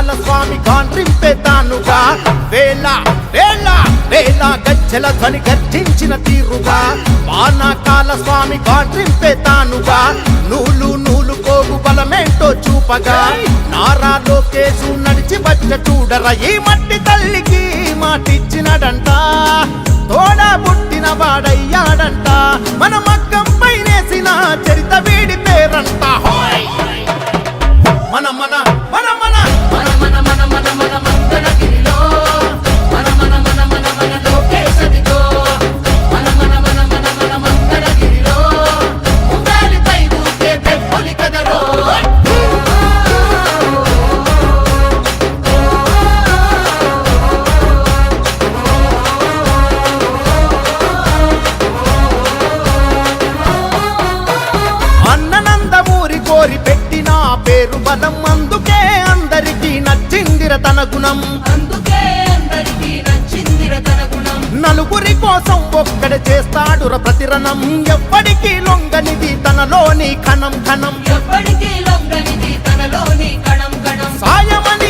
బాల స్వామి గాండ్రింపే తానుగా. వేళ వేళ వేళ గజ్జల ధ్వని గర్జించిన తీరుగా. వానాకాల స్వామి గాండ్రింపే తానుగా. నూలు నూలు కోగు బలమేంటో చూపగా. నారా లోకేశు నడిచి వచ్చ చూడర ఈ మట్టి తల్లికి మాటిచ్చినడంట. తోడా పుట్టిన వాడయ్యాడంట. మన మగ్గం పైనేసిన చరిత వీడి పేరంట. మన మన తన గుణం. అందుకే నలుగురి కోసం ఒక్కడ చేస్తాడు ప్రతిరణం. ఎప్పటికీ లొంగనిది తనలోని కణం కణం ఎప్పటికీ లొంగనిది తనలోని కణం కణం సాయమని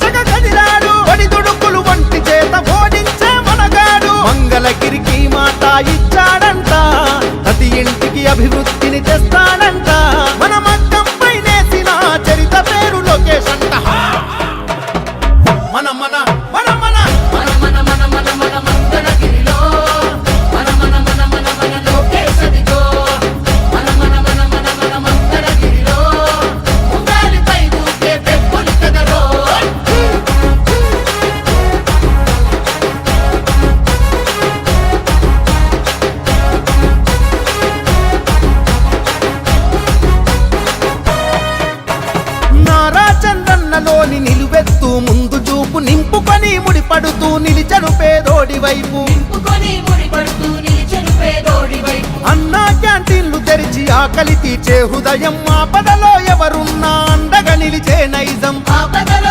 నింపుకొని ముడిపడుతూ నిలిచెను పేదోడి వైపు. అన్నా క్యాంటీన్లు తెరిచి ఆకలి తీర్చే హృదయం ఆపదలో ఎవరున్నా అండగా నిలిచే నైజం. ఆపదలో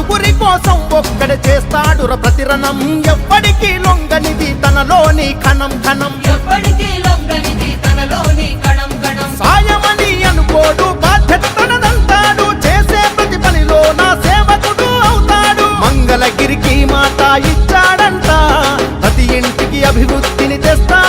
నలుగురి కోసం ఒక్కడే చేస్తాడు ప్రతిరణం. ఎవ్వడికి లొంగనిది తనలోని కణం కణం లొంగనిది తనలోని కణం కణం సాయమని అనుకోడు బాధ్యత తనదంటాడు చేసే ప్రతి పనిలో నా సేవకుడు అవుతాడు. మంగళగిరికి మాట ఇచ్చాడంట. ప్రతి ఇంటికి అభివృద్ధిని తెస్తాడంట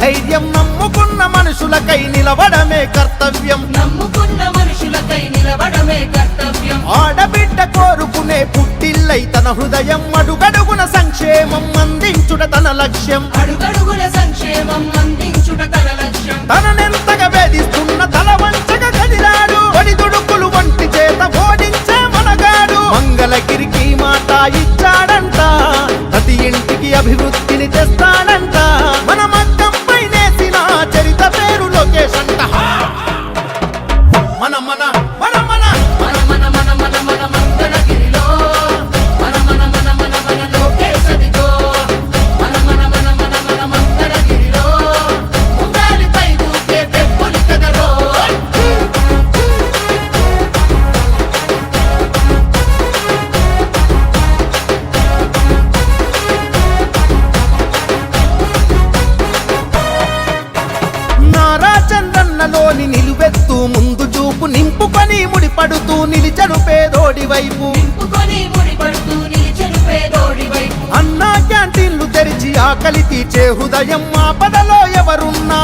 ధైర్యం నమ్ముకున్న మనుషులకై నిలవడమే కర్తవ్యం. నమ్ముకున్న మనుషులకై నిలబడమే కర్తవ్యం. ఆడబిడ్డ కోరుకునే పుట్టిల్లై తన హృదయం అడుగడుగున సంక్షేమం అందించుట తన లక్ష్యం. అడుగడుగుల సంక్షేమం అందించుట తన లక్ష్యం. తననెంతగా వేధిస్తున్న తల వంచగా కదిలాడు ఒడిదుడుకులు వంటి చేత ఓడించే మనగాడు. మంగళగిరికి మాట ఇచ్చాడంట. ప్రతి ఇంటికి అభివృద్ధిని తెస్తాడంట. నారా చంద్రన్నలోని నిలువెత్తు ముందు చూపు నింపుకొని ముడిపడుతూ నిలిచెను పేదోడి వైపు. అన్నా క్యాంటీన్లు తెరిచి ఆకలి తీర్చే హృదయం ఆపదలో ఎవరున్నా.